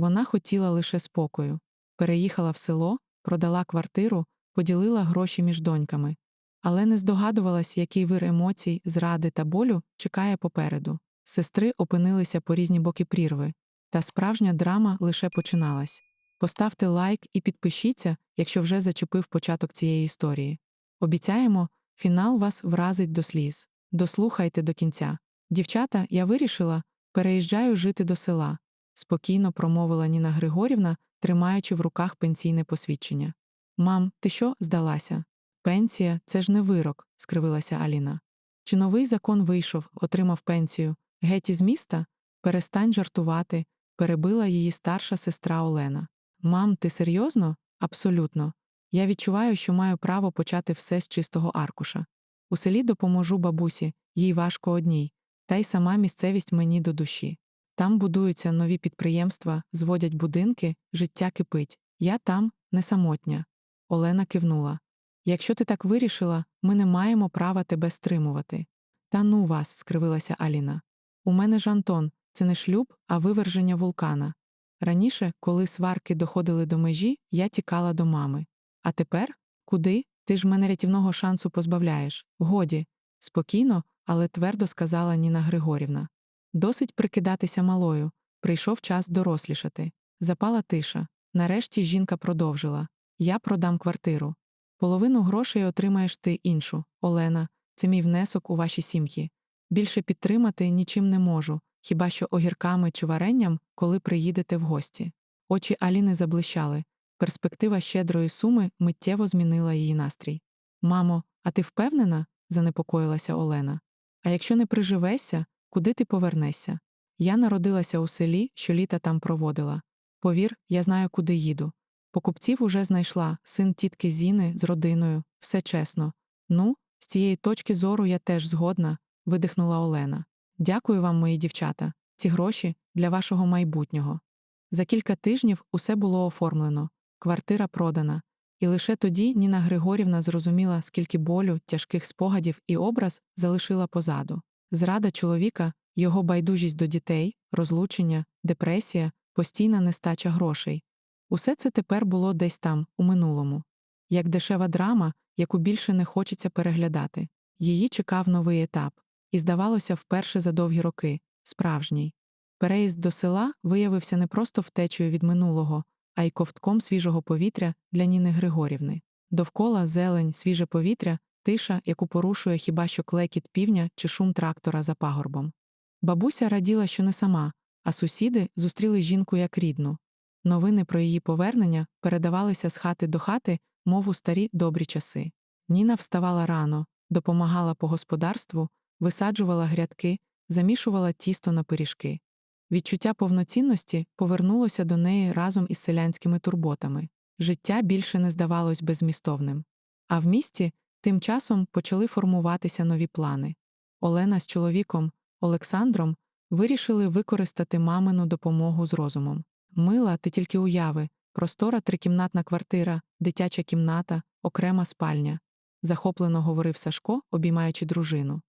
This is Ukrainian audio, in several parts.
Вона хотіла лише спокою. Переїхала в село, продала квартиру, поділила гроші між доньками. Але не здогадувалась, який вир емоцій, зради та болю чекає попереду. Сестри опинилися по різні боки прірви, та справжня драма лише починалась. Поставте лайк і підпишіться, якщо вже зачепив початок цієї історії. Обіцяємо, фінал вас вразить до сліз. Дослухайте до кінця. Дівчата, я вирішила, переїжджаю жити до села, спокійно промовила Ніна Григорівна, тримаючи в руках пенсійне посвідчення. Мам, ти що здалася? Пенсія це ж не вирок, скривилася Аліна. Чи новий закон вийшов, отримав пенсію? Геть із міста? Перестань жартувати, перебила її старша сестра Олена. Мам, ти серйозно? Абсолютно. Я відчуваю, що маю право почати все з чистого аркуша. У селі допоможу бабусі, їй важко одній, та й сама місцевість мені до душі. Там будуються нові підприємства, зводять будинки, життя кипить. Я там не самотня. Олена кивнула. Якщо ти так вирішила, ми не маємо права тебе стримувати. Та ну вас, скривилася Аліна. У мене ж Антон, це не шлюб, а виверження вулкана. Раніше, коли сварки доходили до межі, я тікала до мами. А тепер куди? Ти ж мене рятівного шансу позбавляєш. Годі, спокійно, але твердо сказала Ніна Григорівна. Досить прикидатися малою. Прийшов час дорослішати. Запала тиша. Нарешті жінка продовжила Я продам квартиру. Половину грошей отримаєш ти іншу, Олена, це мій внесок у ваші сім'ї. Більше підтримати нічим не можу, хіба що огірками чи варенням, коли приїдете в гості. Очі Аліни заблищали. Перспектива щедрої суми миттєво змінила її настрій. Мамо, а ти впевнена? занепокоїлася Олена. А якщо не приживешся, куди ти повернешся? Я народилася у селі, що літа там проводила. Повір, я знаю, куди їду. Покупців уже знайшла син тітки Зіни з родиною, все чесно. Ну, з цієї точки зору я теж згодна, видихнула Олена. Дякую вам, мої дівчата, ці гроші для вашого майбутнього. За кілька тижнів усе було оформлено, квартира продана, і лише тоді Ніна Григорівна зрозуміла, скільки болю, тяжких спогадів і образ залишила позаду. Зрада чоловіка, його байдужість до дітей, розлучення, депресія, постійна нестача грошей. Усе це тепер було десь там, у минулому. Як дешева драма, яку більше не хочеться переглядати. Її чекав новий етап, і, здавалося, вперше за довгі роки справжній. Переїзд до села виявився не просто втечею від минулого, а й ковтком свіжого повітря для Ніни Григорівни. Довкола зелень, свіже повітря, тиша, яку порушує хіба що клекіт півня чи шум трактора за пагорбом. Бабуся раділа, що не сама, а сусіди зустріли жінку як рідну. Новини про її повернення передавалися з хати до хати, мов у старі добрі часи. Ніна вставала рано, допомагала по господарству, висаджувала грядки, замішувала тісто на пиріжки. Відчуття повноцінності повернулося до неї разом із селянськими турботами. Життя більше не здавалось безмістовним. А в місті тим часом почали формуватися нові плани. Олена з чоловіком, Олександром, вирішили використати мамину допомогу з розумом. Мила, ти тільки уяви, простора трикімнатна квартира, дитяча кімната, окрема спальня, захоплено говорив Сашко, обіймаючи дружину.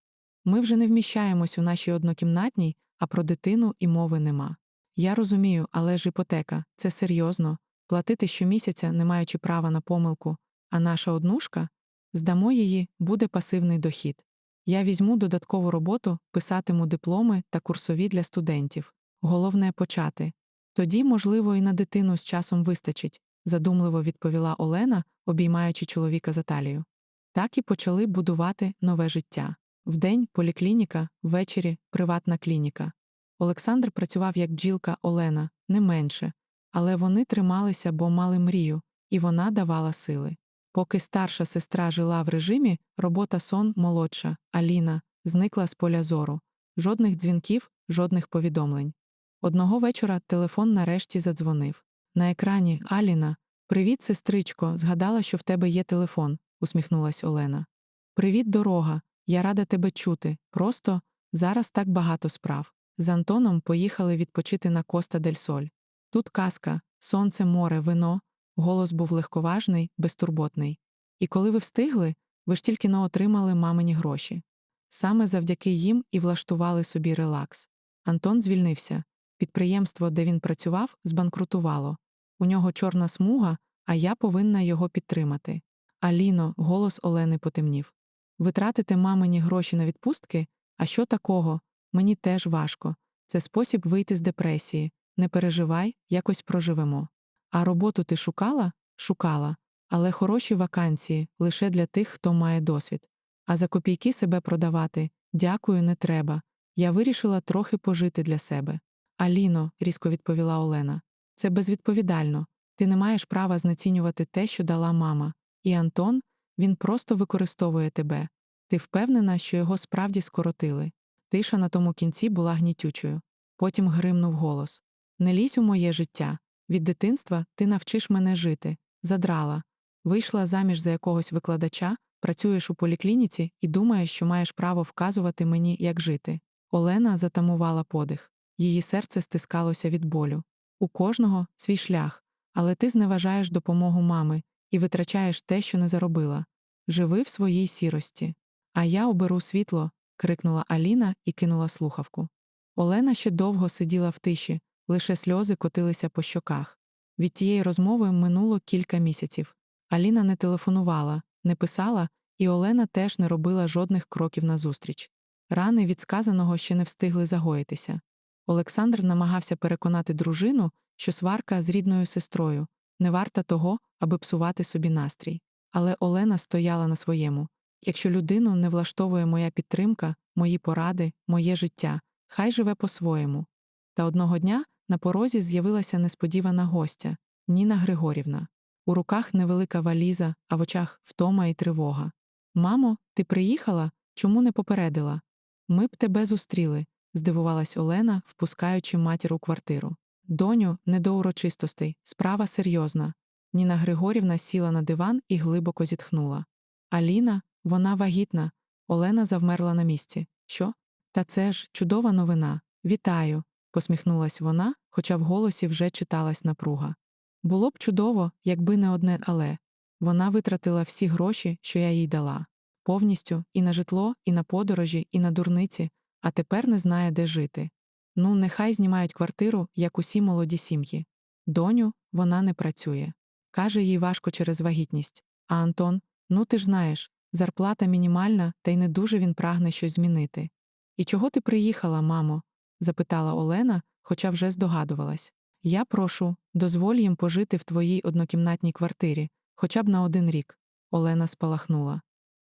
Ми вже не вміщаємось у нашій однокімнатній, а про дитину і мови нема. Я розумію, але ж іпотека це серйозно, платити щомісяця, не маючи права на помилку, а наша однушка здамо її, буде пасивний дохід. Я візьму додаткову роботу, писатиму дипломи та курсові для студентів. Головне почати. Тоді, можливо, і на дитину з часом вистачить, задумливо відповіла Олена, обіймаючи чоловіка за талію. Так і почали будувати нове життя. Вдень поліклініка, ввечері приватна клініка. Олександр працював як бджілка Олена, не менше, але вони трималися, бо мали мрію, і вона давала сили. Поки старша сестра жила в режимі, робота сон молодша, Аліна, зникла з поля зору. Жодних дзвінків, жодних повідомлень. Одного вечора телефон нарешті задзвонив. На екрані Аліна, Привіт, сестричко, згадала, що в тебе є телефон, усміхнулась Олена. Привіт, дорога. Я рада тебе чути. Просто зараз так багато справ. З Антоном поїхали відпочити на Коста дель Соль. Тут казка, сонце, море, вино. Голос був легковажний, безтурботний. І коли ви встигли, ви ж тільки но отримали мамині гроші. Саме завдяки їм і влаштували собі релакс. Антон звільнився. Підприємство, де він працював, збанкрутувало. У нього чорна смуга, а я повинна його підтримати. Аліно, голос Олени потемнів. Витратите мамині гроші на відпустки? А що такого? Мені теж важко. Це спосіб вийти з депресії. Не переживай, якось проживемо. А роботу ти шукала? Шукала. Але хороші вакансії лише для тих, хто має досвід. А за копійки себе продавати дякую, не треба. Я вирішила трохи пожити для себе. Аліно, різко відповіла Олена, це безвідповідально. Ти не маєш права знецінювати те, що дала мама. І Антон, він просто використовує тебе. Ти впевнена, що його справді скоротили. Тиша на тому кінці була гнітючою. Потім гримнув голос Не лізь у моє життя. Від дитинства ти навчиш мене жити. Задрала. Вийшла заміж за якогось викладача, працюєш у поліклініці і думаєш, що маєш право вказувати мені, як жити. Олена затамувала подих. Її серце стискалося від болю. У кожного свій шлях, але ти зневажаєш допомогу мами і витрачаєш те, що не заробила. Живи в своїй сірості. А я оберу світло. крикнула Аліна і кинула слухавку. Олена ще довго сиділа в тиші, лише сльози котилися по щоках. Від тієї розмови минуло кілька місяців. Аліна не телефонувала, не писала, і Олена теж не робила жодних кроків назустріч. Рани від сказаного ще не встигли загоїтися. Олександр намагався переконати дружину, що сварка з рідною сестрою не варта того, аби псувати собі настрій. Але Олена стояла на своєму якщо людину не влаштовує моя підтримка, мої поради, моє життя, хай живе по-своєму. Та одного дня на порозі з'явилася несподівана гостя Ніна Григорівна. У руках невелика валіза, а в очах втома і тривога. Мамо, ти приїхала? Чому не попередила? Ми б тебе зустріли, здивувалась Олена, впускаючи матір у квартиру. Доню, не до урочистостей, справа серйозна. Ніна Григорівна сіла на диван і глибоко зітхнула. Аліна, вона вагітна. Олена завмерла на місці. Що? Та це ж чудова новина. Вітаю, посміхнулась вона, хоча в голосі вже читалась напруга. Було б чудово, якби не одне але. Вона витратила всі гроші, що я їй дала. Повністю і на житло, і на подорожі, і на дурниці, а тепер не знає, де жити. Ну, нехай знімають квартиру, як усі молоді сім'ї. Доню, вона не працює. Каже, їй важко через вагітність. А Антон, ну ти ж знаєш, зарплата мінімальна, та й не дуже він прагне щось змінити. І чого ти приїхала, мамо? Запитала Олена, хоча вже здогадувалась. Я прошу, дозволь їм пожити в твоїй однокімнатній квартирі, хоча б на один рік. Олена спалахнула.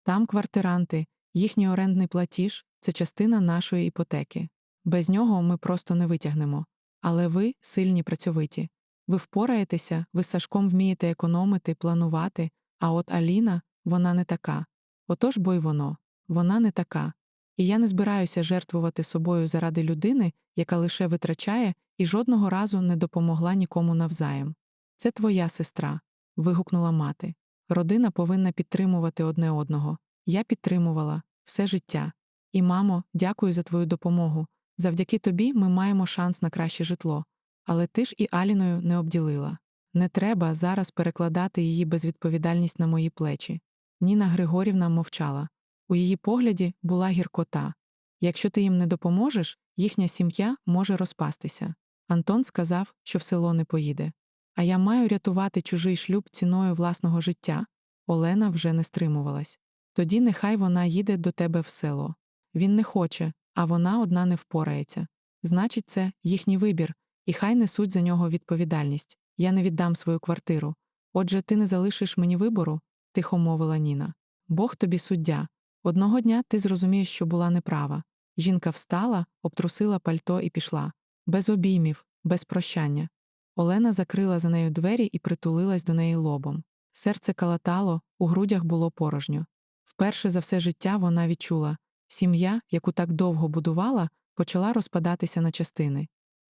Там квартиранти, їхній орендний платіж це частина нашої іпотеки. Без нього ми просто не витягнемо. Але ви сильні працьовиті. Ви впораєтеся, ви з Сашком вмієте економити, планувати, а от Аліна, вона не така. Отож бо й воно, вона не така. І я не збираюся жертвувати собою заради людини, яка лише витрачає і жодного разу не допомогла нікому навзаєм. Це твоя сестра. вигукнула мати. Родина повинна підтримувати одне одного. Я підтримувала все життя. І, мамо, дякую за твою допомогу. Завдяки тобі ми маємо шанс на краще житло. Але ти ж і Аліною не обділила. Не треба зараз перекладати її безвідповідальність на мої плечі. Ніна Григорівна мовчала. У її погляді була гіркота. Якщо ти їм не допоможеш, їхня сім'я може розпастися. Антон сказав, що в село не поїде. А я маю рятувати чужий шлюб ціною власного життя. Олена вже не стримувалась. Тоді нехай вона їде до тебе в село. Він не хоче, а вона одна не впорається. Значить, це їхній вибір, і хай несуть за нього відповідальність. Я не віддам свою квартиру. Отже, ти не залишиш мені вибору, тихо мовила Ніна. Бог тобі суддя. Одного дня ти зрозумієш, що була неправа. Жінка встала, обтрусила пальто і пішла. Без обіймів, без прощання. Олена закрила за нею двері і притулилась до неї лобом. Серце калатало, у грудях було порожньо. Вперше за все життя вона відчула сім'я, яку так довго будувала, почала розпадатися на частини.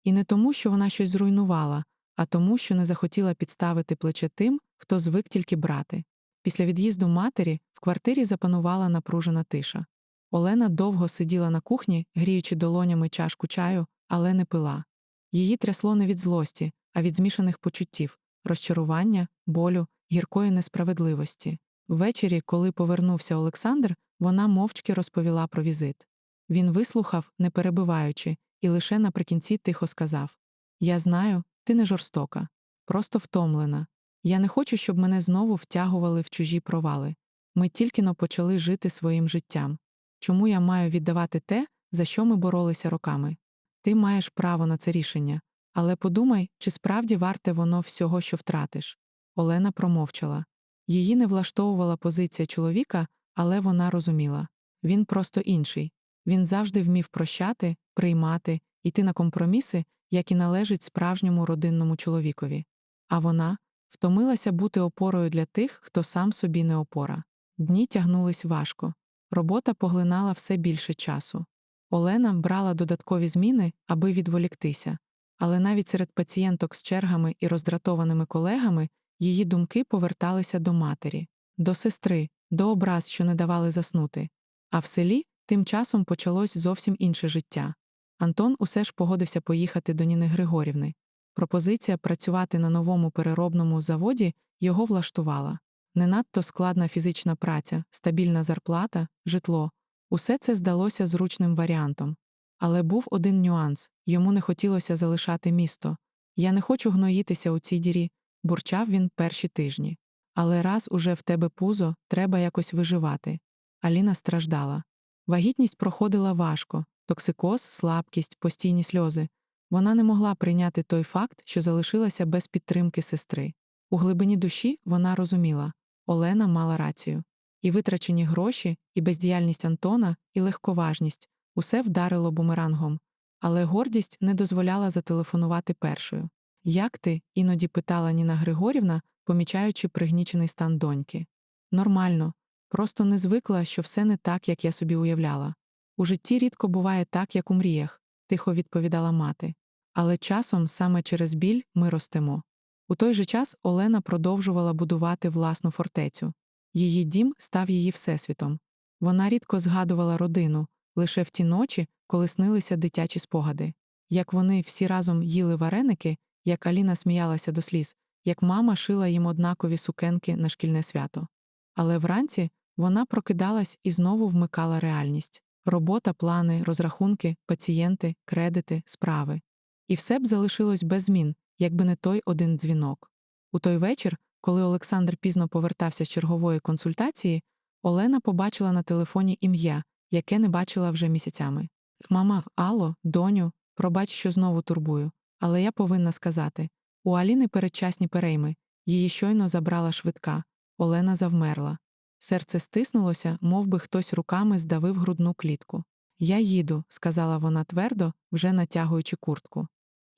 І не тому, що вона щось зруйнувала, а тому, що не захотіла підставити плече тим, хто звик тільки брати. Після від'їзду матері в квартирі запанувала напружена тиша. Олена довго сиділа на кухні, гріючи долонями чашку чаю, але не пила. Її трясло не від злості, а від змішаних почуттів розчарування, болю, гіркої несправедливості. Ввечері, коли повернувся Олександр, вона мовчки розповіла про візит. Він вислухав, не перебиваючи, і лише наприкінці тихо сказав: Я знаю, ти не жорстока, просто втомлена. Я не хочу, щоб мене знову втягували в чужі провали. Ми тільки но почали жити своїм життям. Чому я маю віддавати те, за що ми боролися роками? Ти маєш право на це рішення, але подумай, чи справді варте воно всього, що втратиш. Олена промовчала. Її не влаштовувала позиція чоловіка, але вона розуміла він просто інший. Він завжди вмів прощати, приймати, йти на компроміси, як і належить справжньому родинному чоловікові. А вона втомилася бути опорою для тих, хто сам собі не опора. Дні тягнулись важко. Робота поглинала все більше часу. Олена брала додаткові зміни, аби відволіктися, але навіть серед пацієнток з чергами і роздратованими колегами її думки поверталися до матері, до сестри, до образ, що не давали заснути. А в селі тим часом почалось зовсім інше життя. Антон усе ж погодився поїхати до Ніни Григорівни. Пропозиція працювати на новому переробному заводі його влаштувала. Не надто складна фізична праця, стабільна зарплата, житло усе це здалося зручним варіантом. Але був один нюанс йому не хотілося залишати місто. Я не хочу гноїтися у цій дірі, бурчав він перші тижні. Але раз уже в тебе пузо, треба якось виживати. Аліна страждала. Вагітність проходила важко токсикоз, слабкість, постійні сльози. Вона не могла прийняти той факт, що залишилася без підтримки сестри. У глибині душі вона розуміла Олена мала рацію. І витрачені гроші, і бездіяльність Антона, і легковажність усе вдарило бумерангом. Але гордість не дозволяла зателефонувати першою. Як ти? іноді питала Ніна Григорівна, помічаючи пригнічений стан доньки. Нормально, просто не звикла, що все не так, як я собі уявляла. У житті рідко буває так, як у мріях, тихо відповідала мати. Але часом саме через біль ми ростемо. У той же час Олена продовжувала будувати власну фортецю. Її дім став її всесвітом. Вона рідко згадувала родину, лише в ті ночі, коли снилися дитячі спогади. Як вони всі разом їли вареники, як Аліна сміялася до сліз, як мама шила їм однакові сукенки на шкільне свято. Але вранці вона прокидалась і знову вмикала реальність робота, плани, розрахунки, пацієнти, кредити, справи. І все б залишилось без змін, якби не той один дзвінок. У той вечір, коли Олександр пізно повертався з чергової консультації, Олена побачила на телефоні ім'я, яке не бачила вже місяцями. Мама, Алло, доню, пробач, що знову турбую, але я повинна сказати у Аліни передчасні перейми, її щойно забрала швидка, Олена завмерла. Серце стиснулося, мов би хтось руками здавив грудну клітку. Я їду, сказала вона твердо, вже натягуючи куртку.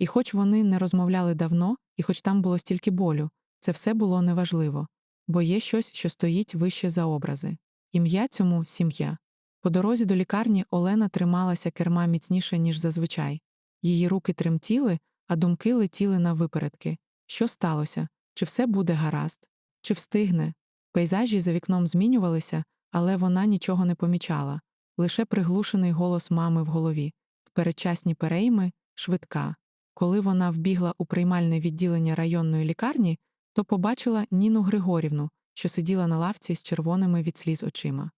І хоч вони не розмовляли давно, і хоч там було стільки болю, це все було неважливо, бо є щось, що стоїть вище за образи. Ім'я цьому сім'я. По дорозі до лікарні Олена трималася керма міцніше, ніж зазвичай. Її руки тремтіли, а думки летіли на випередки. Що сталося? Чи все буде гаразд? Чи встигне? Пейзажі за вікном змінювалися, але вона нічого не помічала лише приглушений голос мами в голові, передчасні перейми, швидка. Коли вона вбігла у приймальне відділення районної лікарні, то побачила Ніну Григорівну, що сиділа на лавці з червоними від сліз очима.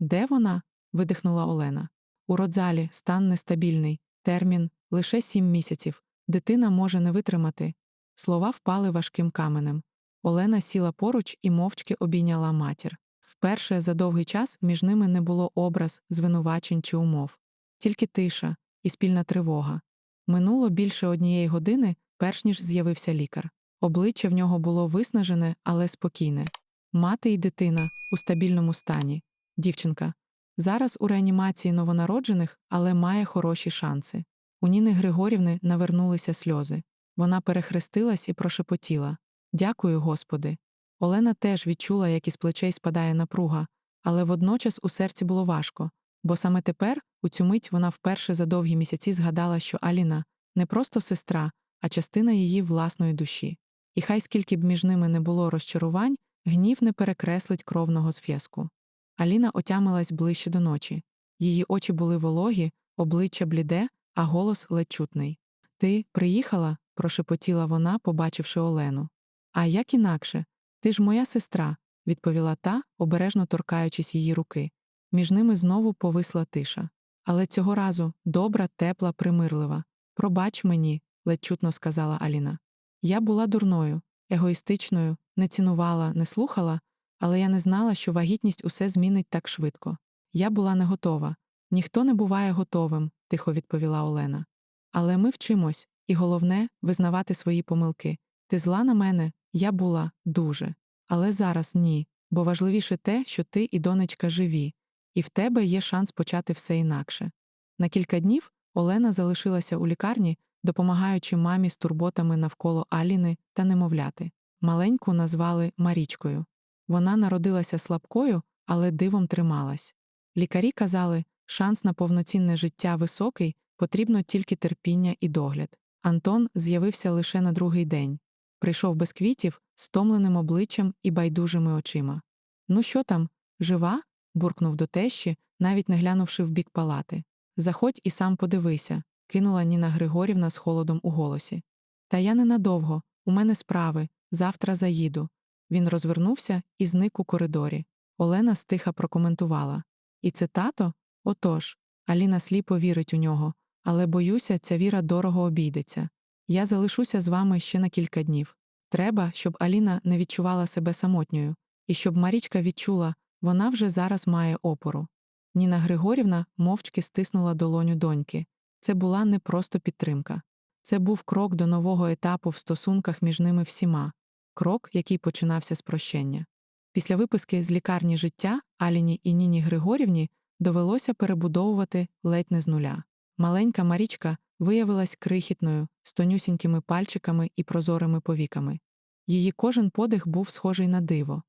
Де вона? видихнула Олена. У родзалі стан нестабільний, термін лише сім місяців. Дитина може не витримати. Слова впали важким каменем. Олена сіла поруч і мовчки обійняла матір. Вперше за довгий час між ними не було образ, звинувачень чи умов, тільки тиша і спільна тривога. Минуло більше однієї години, перш ніж з'явився лікар. Обличчя в нього було виснажене, але спокійне. Мати і дитина у стабільному стані. Дівчинка. Зараз у реанімації новонароджених, але має хороші шанси. У Ніни Григорівни навернулися сльози. Вона перехрестилась і прошепотіла Дякую, Господи. Олена теж відчула, як із плечей спадає напруга, але водночас у серці було важко, бо саме тепер, у цю мить, вона вперше за довгі місяці згадала, що Аліна не просто сестра, а частина її власної душі. І хай скільки б між ними не було розчарувань, гнів не перекреслить кровного зв'язку. Аліна отямилась ближче до ночі. Її очі були вологі, обличчя бліде, а голос ледь чутний. Ти приїхала? прошепотіла вона, побачивши Олену. А як інакше? Ти ж моя сестра, відповіла та, обережно торкаючись її руки. Між ними знову повисла тиша. Але цього разу добра, тепла, примирлива. Пробач мені, ледь чутно сказала Аліна. Я була дурною, егоїстичною, не цінувала, не слухала, але я не знала, що вагітність усе змінить так швидко. Я була не готова. Ніхто не буває готовим, тихо відповіла Олена. Але ми вчимось, і головне визнавати свої помилки. Ти зла на мене, я була дуже. Але зараз ні, бо важливіше те, що ти і донечка живі, і в тебе є шанс почати все інакше. На кілька днів Олена залишилася у лікарні, допомагаючи мамі з турботами навколо Аліни та немовляти. Маленьку назвали Марічкою. Вона народилася слабкою, але дивом трималась. Лікарі казали, шанс на повноцінне життя високий, потрібно тільки терпіння і догляд. Антон з'явився лише на другий день. Прийшов без квітів, стомленим обличчям і байдужими очима. Ну що там, жива? Буркнув до тещі, навіть не глянувши в бік палати. Заходь і сам подивися, кинула Ніна Григорівна з холодом у голосі. Та я ненадовго, у мене справи, завтра заїду. Він розвернувся і зник у коридорі. Олена стиха прокоментувала. І це тато? Отож. Аліна сліпо вірить у нього, але боюся, ця віра дорого обійдеться. Я залишуся з вами ще на кілька днів. Треба, щоб Аліна не відчувала себе самотньою, і щоб Марічка відчула, вона вже зараз має опору. Ніна Григорівна мовчки стиснула долоню доньки. Це була не просто підтримка. Це був крок до нового етапу в стосунках між ними всіма, крок, який починався з прощення. Після виписки з лікарні життя Аліні і Ніні Григорівні довелося перебудовувати ледь не з нуля. Маленька Марічка виявилась крихітною, з тонюсінькими пальчиками і прозорими повіками. Її кожен подих був схожий на диво.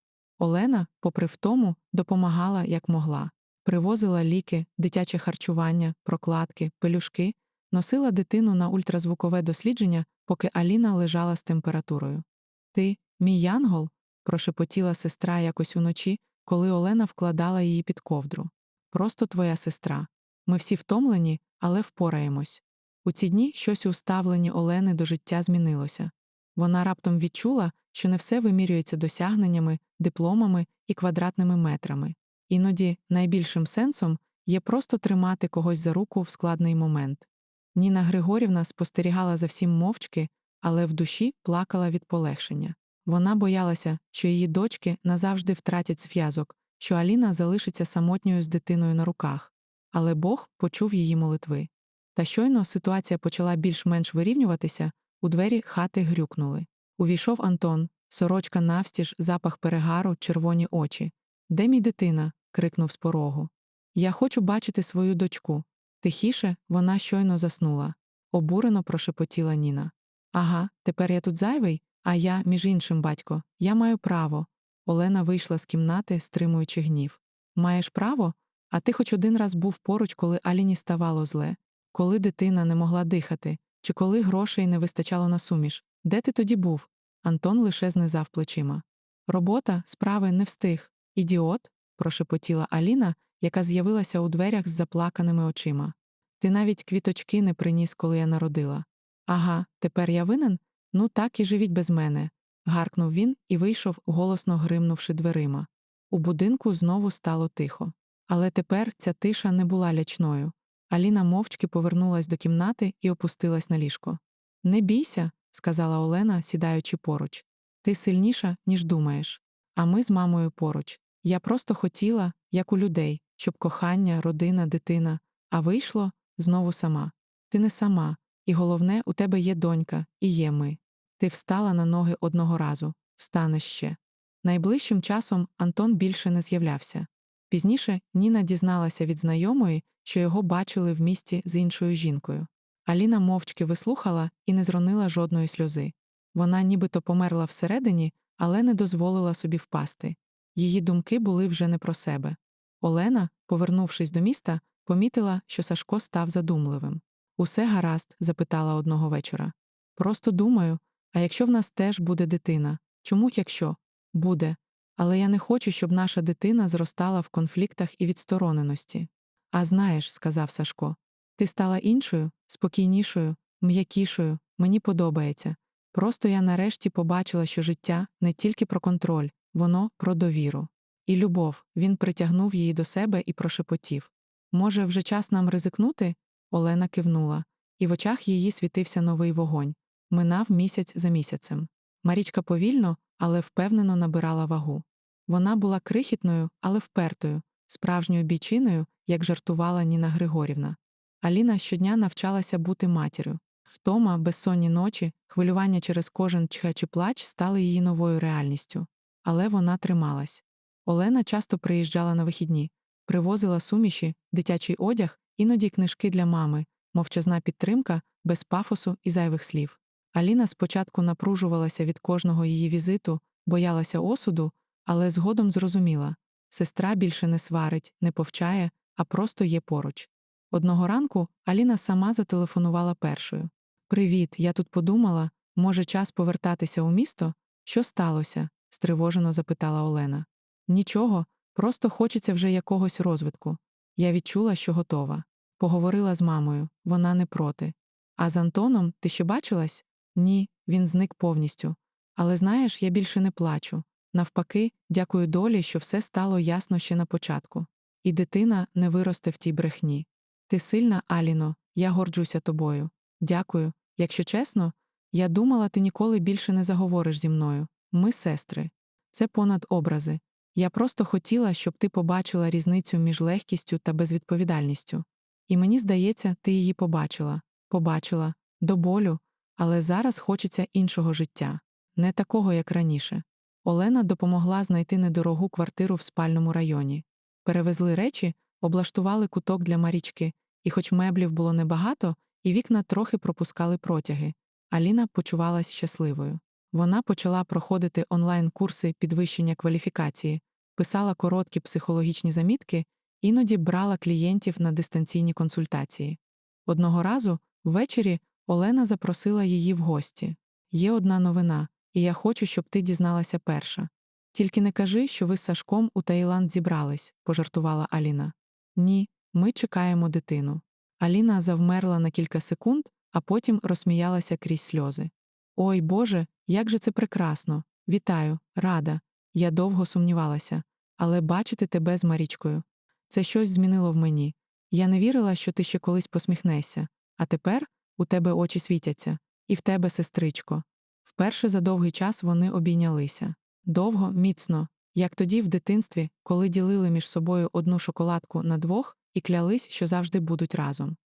Олена, попри втому, допомагала як могла, привозила ліки, дитяче харчування, прокладки, пелюшки, носила дитину на ультразвукове дослідження, поки Аліна лежала з температурою. Ти, мій янгол, прошепотіла сестра якось уночі, коли Олена вкладала її під ковдру. Просто твоя сестра. Ми всі втомлені, але впораємось. У ці дні щось у ставленні Олени до життя змінилося. Вона раптом відчула, що не все вимірюється досягненнями, дипломами і квадратними метрами. Іноді найбільшим сенсом є просто тримати когось за руку в складний момент. Ніна Григорівна спостерігала за всім мовчки, але в душі плакала від полегшення. Вона боялася, що її дочки назавжди втратять зв'язок, що Аліна залишиться самотньою з дитиною на руках. Але Бог почув її молитви. Та щойно ситуація почала більш-менш вирівнюватися, у двері хати грюкнули. Увійшов Антон, сорочка навстіж, запах перегару, червоні очі. Де мій дитина? крикнув з порогу. Я хочу бачити свою дочку. Тихіше вона щойно заснула. Обурено прошепотіла Ніна. Ага, тепер я тут зайвий, а я, між іншим, батько, я маю право. Олена вийшла з кімнати, стримуючи гнів. Маєш право? А ти хоч один раз був поруч, коли Аліні ставало зле, коли дитина не могла дихати, чи коли грошей не вистачало на суміш. Де ти тоді був? Антон лише знизав плечима. Робота, справи не встиг. Ідіот, прошепотіла Аліна, яка з'явилася у дверях з заплаканими очима. Ти навіть квіточки не приніс, коли я народила. Ага, тепер я винен? Ну так і живіть без мене. гаркнув він і вийшов, голосно гримнувши дверима. У будинку знову стало тихо. Але тепер ця тиша не була лячною. Аліна мовчки повернулась до кімнати і опустилась на ліжко. Не бійся, сказала Олена, сідаючи поруч. Ти сильніша, ніж думаєш. А ми з мамою поруч. Я просто хотіла, як у людей, щоб кохання, родина, дитина, а вийшло знову сама. Ти не сама, і головне, у тебе є донька, і є ми. Ти встала на ноги одного разу, встанеш ще. Найближчим часом Антон більше не з'являвся. Пізніше Ніна дізналася від знайомої, що його бачили в місті з іншою жінкою. Аліна мовчки вислухала і не зронила жодної сльози. Вона нібито померла всередині, але не дозволила собі впасти. Її думки були вже не про себе. Олена, повернувшись до міста, помітила, що Сашко став задумливим. Усе гаразд? запитала одного вечора. Просто думаю, а якщо в нас теж буде дитина? Чому якщо? Буде. Але я не хочу, щоб наша дитина зростала в конфліктах і відстороненості. А знаєш, сказав Сашко, ти стала іншою, спокійнішою, м'якішою, мені подобається. Просто я нарешті побачила, що життя не тільки про контроль, воно про довіру. І любов, він притягнув її до себе і прошепотів Може, вже час нам ризикнути? Олена кивнула, і в очах її світився новий вогонь. Минав місяць за місяцем. Марічка повільно, але впевнено набирала вагу. Вона була крихітною, але впертою, справжньою бійчиною, як жартувала Ніна Григорівна. Аліна щодня навчалася бути матір'ю. Втома, безсонні ночі, хвилювання через кожен чхе чи плач стали її новою реальністю. Але вона трималась. Олена часто приїжджала на вихідні, привозила суміші, дитячий одяг, іноді книжки для мами, мовчазна підтримка, без пафосу і зайвих слів. Аліна спочатку напружувалася від кожного її візиту, боялася осуду, але згодом зрозуміла сестра більше не сварить, не повчає, а просто є поруч. Одного ранку Аліна сама зателефонувала першою. Привіт, я тут подумала, може, час повертатися у місто? Що сталося? стривожено запитала Олена. Нічого, просто хочеться вже якогось розвитку. Я відчула, що готова. Поговорила з мамою, вона не проти. А з Антоном ти ще бачилась? Ні, він зник повністю. Але знаєш, я більше не плачу. Навпаки, дякую долі, що все стало ясно ще на початку. І дитина не виросте в тій брехні. Ти сильна, Аліно, я горджуся тобою. Дякую. Якщо чесно, я думала, ти ніколи більше не заговориш зі мною. Ми сестри. Це понад образи. Я просто хотіла, щоб ти побачила різницю між легкістю та безвідповідальністю. І мені здається, ти її побачила, побачила, до болю, але зараз хочеться іншого життя, не такого, як раніше. Олена допомогла знайти недорогу квартиру в спальному районі. Перевезли речі, облаштували куток для Марічки, і, хоч меблів було небагато, і вікна трохи пропускали протяги. Аліна почувалась щасливою. Вона почала проходити онлайн-курси підвищення кваліфікації, писала короткі психологічні замітки, іноді брала клієнтів на дистанційні консультації. Одного разу, ввечері, Олена запросила її в гості. Є одна новина, і я хочу, щоб ти дізналася перша. Тільки не кажи, що ви з Сашком у Таїланд зібрались, пожартувала Аліна. Ні, ми чекаємо дитину. Аліна завмерла на кілька секунд, а потім розсміялася крізь сльози. Ой Боже, як же це прекрасно! Вітаю, рада. Я довго сумнівалася, але бачити тебе з Марічкою. Це щось змінило в мені. Я не вірила, що ти ще колись посміхнешся, а тепер у тебе очі світяться, і в тебе, сестричко. Вперше за довгий час вони обійнялися. Довго, міцно, як тоді в дитинстві, коли ділили між собою одну шоколадку на двох і клялись, що завжди будуть разом.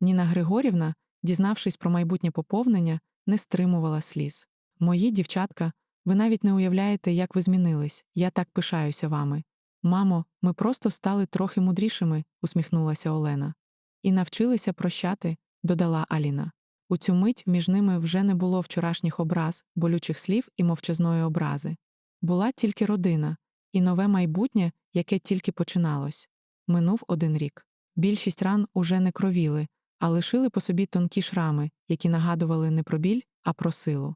Ніна Григорівна, дізнавшись про майбутнє поповнення, не стримувала сліз. Мої дівчатка, ви навіть не уявляєте, як ви змінились. Я так пишаюся вами. Мамо, ми просто стали трохи мудрішими, усміхнулася Олена. І навчилися прощати, додала Аліна. У цю мить між ними вже не було вчорашніх образ, болючих слів і мовчазної образи. Була тільки родина, і нове майбутнє, яке тільки починалось. Минув один рік. Більшість ран уже не кровіли, а лишили по собі тонкі шрами, які нагадували не про біль, а про силу.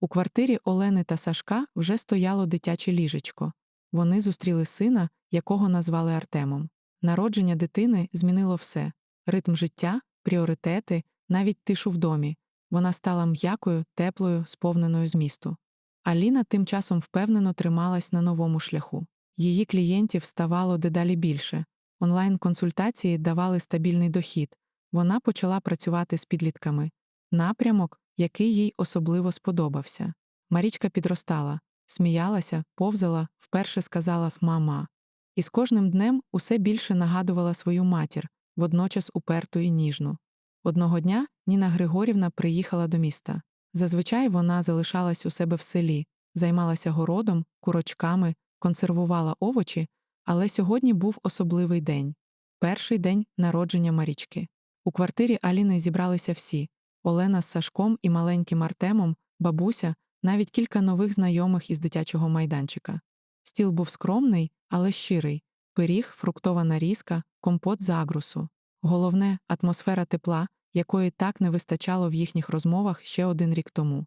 У квартирі Олени та Сашка вже стояло дитяче ліжечко. Вони зустріли сина, якого назвали Артемом. Народження дитини змінило все ритм життя, пріоритети, навіть тишу в домі. Вона стала м'якою, теплою, сповненою змісту. Аліна тим часом впевнено трималась на новому шляху. Її клієнтів ставало дедалі більше. Онлайн-консультації давали стабільний дохід. Вона почала працювати з підлітками. Напрямок, який їй особливо сподобався. Марічка підростала, сміялася, повзала, вперше сказала мама. І з кожним днем усе більше нагадувала свою матір, водночас уперту і ніжну. Одного дня Ніна Григорівна приїхала до міста. Зазвичай вона залишалась у себе в селі, займалася городом, курочками, консервувала овочі, але сьогодні був особливий день перший день народження Марічки. У квартирі Аліни зібралися всі Олена з Сашком і маленьким Артемом, бабуся, навіть кілька нових знайомих із дитячого майданчика. Стіл був скромний, але щирий пиріг, фруктова нарізка, компот з агрусу. Головне атмосфера тепла, якої так не вистачало в їхніх розмовах ще один рік тому.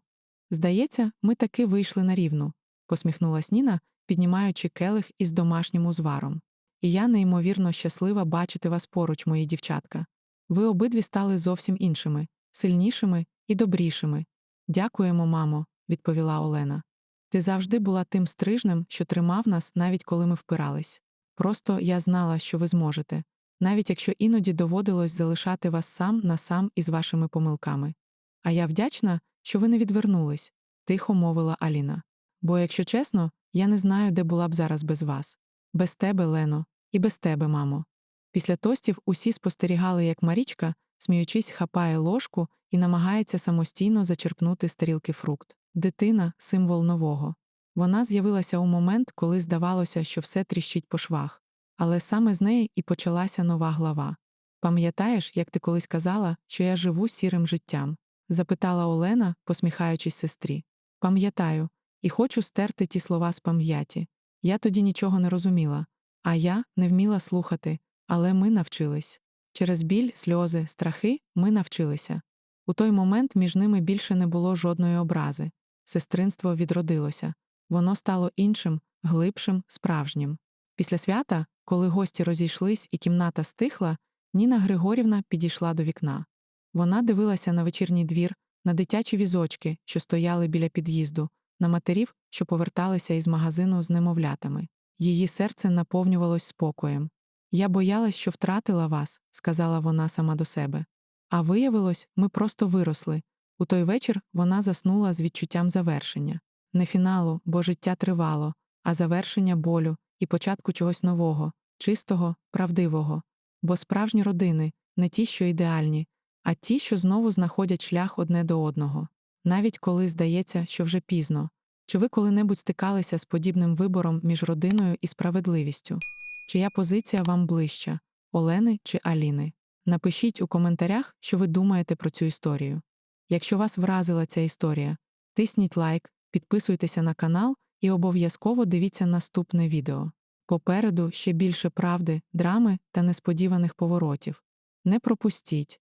Здається, ми таки вийшли на рівну, посміхнулась Ніна, піднімаючи келих із домашнім узваром. І я неймовірно щаслива бачити вас поруч, мої дівчатка. Ви обидві стали зовсім іншими, сильнішими і добрішими. Дякуємо, мамо, відповіла Олена. Ти завжди була тим стрижнем, що тримав нас, навіть коли ми впирались. Просто я знала, що ви зможете. навіть якщо іноді доводилось залишати вас сам на сам із вашими помилками. А я вдячна, що ви не відвернулись, тихо мовила Аліна. Бо, якщо чесно, я не знаю, де була б зараз без вас. Без тебе, Лено, і без тебе, мамо. Після тостів усі спостерігали, як Марічка, сміючись, хапає ложку і намагається самостійно зачерпнути з тарілки фрукт. Дитина символ нового. Вона з'явилася у момент, коли здавалося, що все тріщить по швах. Але саме з неї і почалася нова глава. Пам'ятаєш, як ти колись казала, що я живу сірим життям? запитала Олена, посміхаючись сестрі. Пам'ятаю, і хочу стерти ті слова з пам'яті. Я тоді нічого не розуміла, а я не вміла слухати, але ми навчились. Через біль, сльози, страхи ми навчилися. У той момент між ними більше не було жодної образи. Сестринство відродилося. Воно стало іншим, глибшим, справжнім. Після свята, коли гості розійшлись і кімната стихла, Ніна Григорівна підійшла до вікна. Вона дивилася на вечірній двір, на дитячі візочки, що стояли біля під'їзду, на матерів, що поверталися із магазину з немовлятами. Її серце наповнювалось спокоєм. Я боялась, що втратила вас, сказала вона сама до себе. А виявилось, ми просто виросли. У той вечір вона заснула з відчуттям завершення. Не фіналу, бо життя тривало, а завершення болю і початку чогось нового, чистого, правдивого. Бо справжні родини не ті, що ідеальні, а ті, що знову знаходять шлях одне до одного. Навіть коли здається, що вже пізно. Чи ви коли-небудь стикалися з подібним вибором між родиною і справедливістю? Чия позиція вам ближча Олени чи Аліни? Напишіть у коментарях, що ви думаєте про цю історію. Якщо вас вразила ця історія, тисніть лайк, підписуйтеся на канал і обов'язково дивіться наступне відео. Попереду ще більше правди, драми та несподіваних поворотів. Не пропустіть.